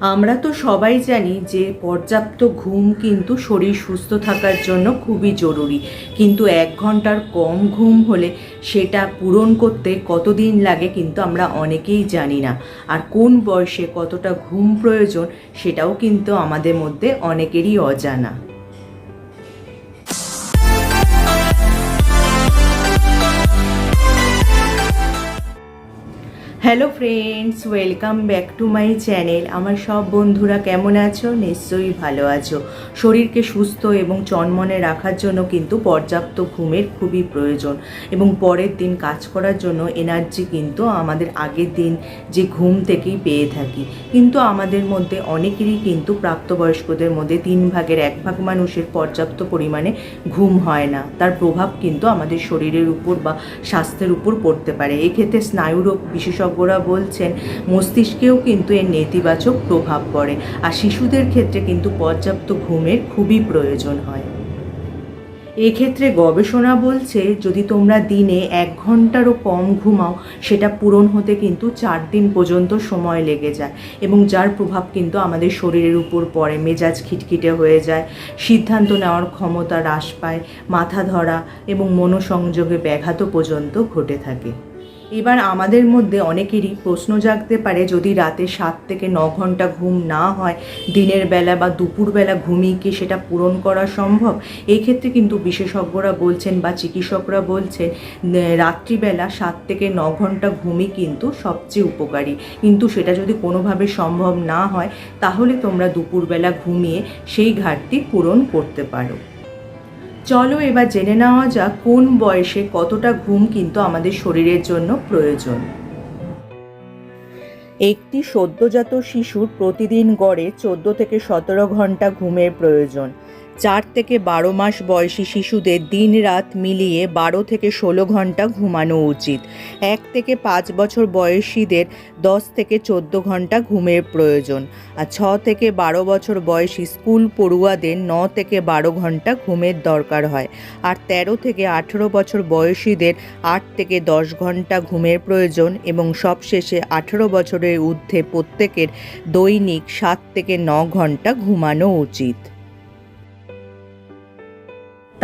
আমরা তো সবাই জানি যে পর্যাপ্ত ঘুম কিন্তু শরীর সুস্থ থাকার জন্য খুবই জরুরি। কিন্তু এক ঘণ্টার কম ঘুম হলে সেটা পূরণ করতে কতদিন লাগে কিন্তু আমরা অনেকেই জানি না। আর কোন বয়সে কতটা ঘুম প্রয়োজন সেটাও কিন্তু আমাদের মধ্যে অনেকেরই অজানা। Hello friends welcome back to my channel আমার সব বন্ধুরা কেমন আছো? নিশ্চয়ই ভালো আছো। শরীরকে সুস্থ এবং চনমনে রাখার জন্য কিন্তু পর্যাপ্ত ঘুমের খুবই প্রয়োজন। এবং পরের দিন কাজ করার জন্য এনার্জি কিন্তু আমাদের আগের দিন যে ঘুম থেকেই পেয়ে থাকি। কিন্তু আমাদের মধ্যে অনেকেরই কিন্তু প্রাপ্তবয়স্কদের মধ্যে তিন ভাগের এক ভাগ মানুষের পর্যাপ্ত পরিমাণে ঘুম হয় না। তার প্রভাব কিন্তু আমাদের শরীরের উপর বা স্বাস্থ্যের উপর পড়তে পারে। এক্ষেত্রে স্নায়ুরোগ বিশেষজ্ঞরা বলছেন, মস্তিষ্কেও কিন্তু এর নেতিবাচক প্রভাব পড়ে আর শিশুদের ক্ষেত্রে কিন্তু পর্যাপ্ত ঘুমের খুবই প্রয়োজন হয়। এক্ষেত্রে গবেষণা বলছে, যদি তোমরা দিনে এক ঘন্টারও কম ঘুমাও, সেটা পূরণ হতে কিন্তু চার দিন পর্যন্ত সময় লেগে যায় এবং যার প্রভাব কিন্তু আমাদের শরীরের উপর পড়ে, মেজাজ খিটখিটে হয়ে যায়, সিদ্ধান্ত নেওয়ার ক্ষমতা হ্রাস পায়, মাথা ধরা এবং মনোসংযোগে ব্যাঘাত পর্যন্ত ঘটে থাকে। এবার আমাদের মধ্যে অনেকেরই প্রশ্ন জাগতে পারে, যদি রাতে সাত থেকে ন ঘণ্টা ঘুম না হয়, দিনের বেলা বা দুপুরবেলা ঘুমিয়ে কি সেটা পূরণ করা সম্ভব? এই ক্ষেত্রে কিন্তু বিশেষজ্ঞরা বলছেন বা চিকিৎসকরা বলছেন রাত্রিবেলা সাত থেকে ন ঘণ্টা ঘুমই কিন্তু সবচেয়ে উপকারী। কিন্তু সেটা যদি কোনোভাবে সম্ভব না হয়, তাহলে তোমরা দুপুরবেলা ঘুমিয়ে সেই ঘাটতি পূরণ করতে পারো। চলো এবার জেনে নেওয়া যাক কোন বয়সে কতটা ঘুম কিন্তু আমাদের শরীরের জন্য প্রয়োজন। একটি সদ্যজাত শিশুর প্রতিদিন গড়ে চোদ্দ থেকে সতেরো ঘণ্টা ঘুমের প্রয়োজন। চার থেকে বারো মাস বয়সী শিশুদের দিন রাত মিলিয়ে বারো থেকে ষোলো ঘণ্টা ঘুমানো উচিত। এক থেকে পাঁচ বছর বয়সীদের দশ থেকে চোদ্দ ঘণ্টা ঘুমের প্রয়োজন। আর ছ থেকে বারো বছর বয়সী স্কুল পড়ুয়াদের ন থেকে বারো ঘণ্টা ঘুমের দরকার হয়। আর তেরো থেকে আঠেরো বছর বয়সীদের আট থেকে দশ ঘণ্টা ঘুমের প্রয়োজন এবং সবশেষে আঠেরো বছরের ঊর্ধ্বে প্রত্যেকের দৈনিক সাত থেকে ন ঘণ্টা ঘুমানো উচিত।